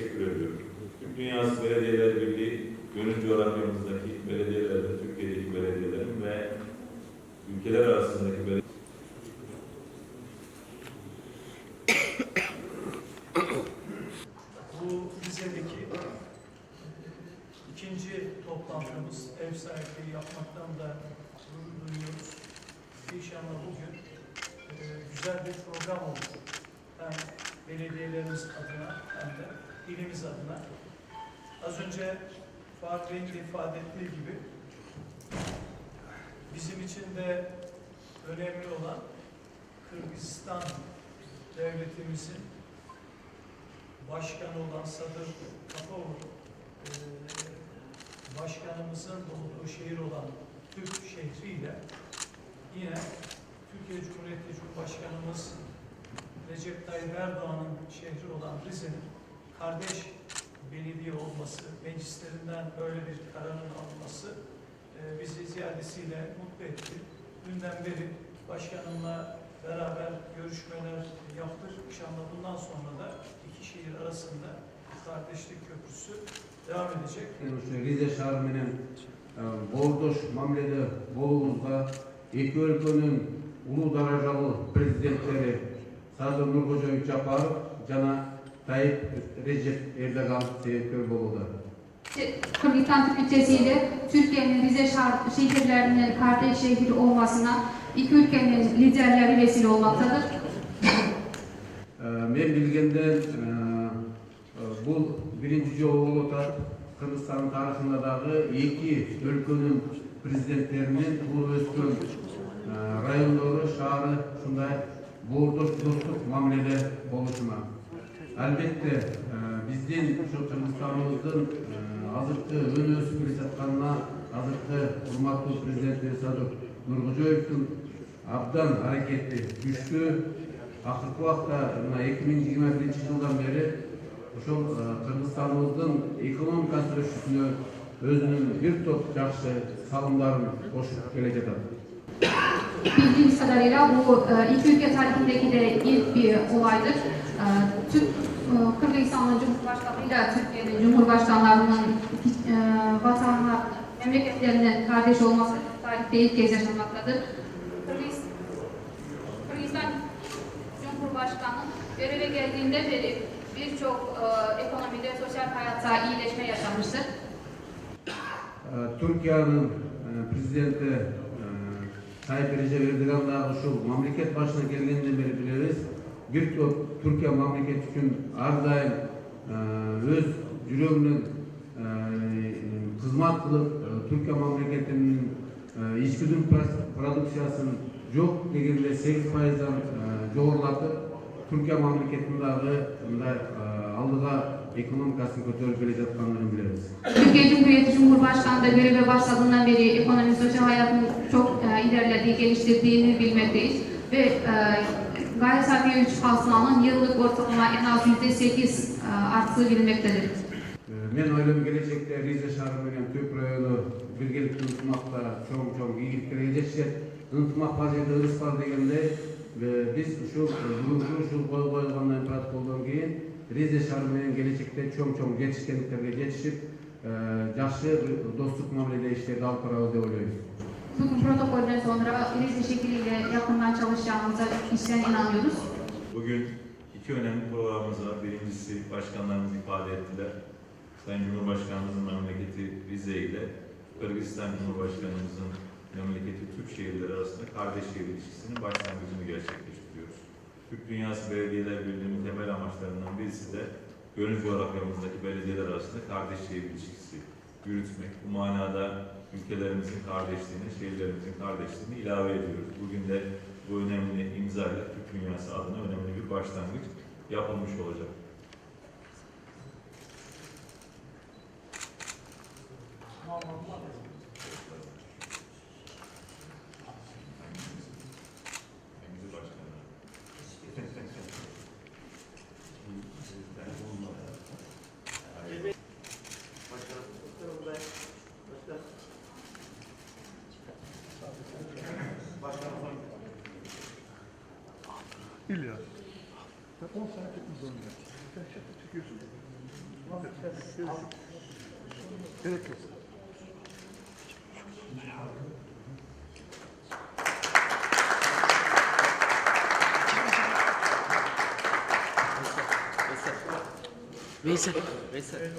teşekkür ediyorum. Türk Dünyası Belediyeler Birliği, gönül coğrafyamızdaki belediyelerde, Türkiye'deki belediyelerin ve ülkeler arasındaki belediyeler Bu toplantımız ev sahipliği yapmaktan da gurur duyuyoruz. İnşallah bugün e, güzel bir program oldu. Belediyelerimiz adına hem de ilimiz adına. Az önce Fuat Bey'in de ifade ettiği gibi bizim için de önemli olan Kırgızistan devletimizin başkanı olan Sadır Kapavur başkanımızın doğduğu şehir olan Türk şehriyle yine Türkiye Cumhuriyeti Cumhurbaşkanımız Recep Tayyip Erdoğan'ın şehri olan Rize'nin kardeş belediye olması, meclislerinden böyle bir kararın alınması e, bizi ziyadesiyle mutlu etti. Dünden beri başkanımla beraber görüşmeler yaptık. İnşallah bundan sonra da iki şehir arasında kardeşlik köprüsü devam edecek. Rize şəhərinin e, Bordoş, Mamlede, Bolu'da iki ülkenin ulu darajalı prezidentleri Trabzon Nur Hoca Ükçaparov, Cana Tayyip Recep Erdoğan Seyitköy Bolu'da. Kıbrıs'tan bütçesiyle Türkiye'nin Rize şehirlerinin kardeş şehri olmasına iki ülkenin liderleri vesile olmaktadır. Ee, ben bilgenden e, bu birinci Cevabolu Kırgızistan tarihindagi iki ülkenin prezidentlerinin bu özgün e, rayonları, şahı, şunday президенттеринин туулуп өскөн э, райондору шаары ушундай боордош достук мамиледе болушуна албетте э, биздин ушу кыргызстаныбыздын э, азыркы өнүгүп өсүп келе жатканына азыркы урматтуу президентибиз садыр нуркожоевдун абдан аракети күчтүү акыркы убакта мына эки миң жыйырма биринчи жылдан бери ошол э, кыргызстаныбыздын экономикасы өсүшүнө өзүнүн бир топ жакшы салымдарын кошуп келе жатат bildiğimiz kadarıyla bu e, iki ülke tarihindeki de ilk bir olaydır. E, Türk e, Kırgız İslamlı Türkiye'nin Cumhurbaşkanlarının e, vatanına, memleketlerine kardeş olması tarihte ilk kez yaşanmaktadır. Kırgız, Kırgızistan Cumhurbaşkanı göreve geldiğinde beri birçok e, ekonomide, sosyal hayatta iyileşme yaşanmıştır. E, Türkiye'nin e, prezidenti президенти э, Tayyip Recep Erdogan дагы ушул мамлекет башына келгенден бери билебиз бир топ Түркия мамлекет үчүн ар дайым э, өз жүрөгүнөн кызмат кылып э, Түркия мамлекетинин э, ички продукциясын жок дегенде сегиз пайыздан э, жогорулатып Түркия мамлекетин дагы мындай э, алдыга экономикасын көтөрүп келе жатканын билебиз Türkiye Cumhuriyeti Cumhurbaşkanı da göreve başladığından beri ilerlediği, geliştirdiğini bilmekteyiz. Ve e, gayri safi üç hasılanın yıllık ortalama en az yüzde sekiz e, arttığı bilinmektedir. Э, Мен ойлойм келечекте Ризе шаары менен Түп району биргеликтүү ынтымакта чоң чоң ийгиликтерге жетишет. Ынтымак бар жерде ырыс бар дегендей э, биз ушул бүгүнкү ушул кой коюлган протоколдон кийин Ризе шаары менен келечекте чоң чоң жетишкендиктерге жетишип э, жакшы бир достук мамиледе иштерди алып барабыз деп ойлойбуз. Bugün protokolden sonra Rize şekliyle yakından çalışacağımıza içten inanıyoruz. Bugün iki önemli programımız var. Birincisi başkanlarımız ifade ettiler. Sayın Cumhurbaşkanımızın memleketi Rize ile Kırgızistan Cumhurbaşkanımızın memleketi Türk şehirleri arasında kardeş şehir ilişkisinin başlangıcını gerçekleştiriyoruz. Türk Dünyası Belediyeler Birliği'nin temel amaçlarından birisi de gönül coğrafyamızdaki belediyeler arasında kardeş ilişkisi yürütmek. Bu manada ülkelerimizin kardeşliğini, şehirlerimizin kardeşliğini ilave ediyoruz. Bugün de bu önemli imzayla Türk Dünyası adına önemli bir başlangıç yapılmış olacak. Hangisi İlla. 10 sene tutmuş zorunda. Sen şaka çekiyorsun. Gerek yok. Veysel. Veysel. Veysel.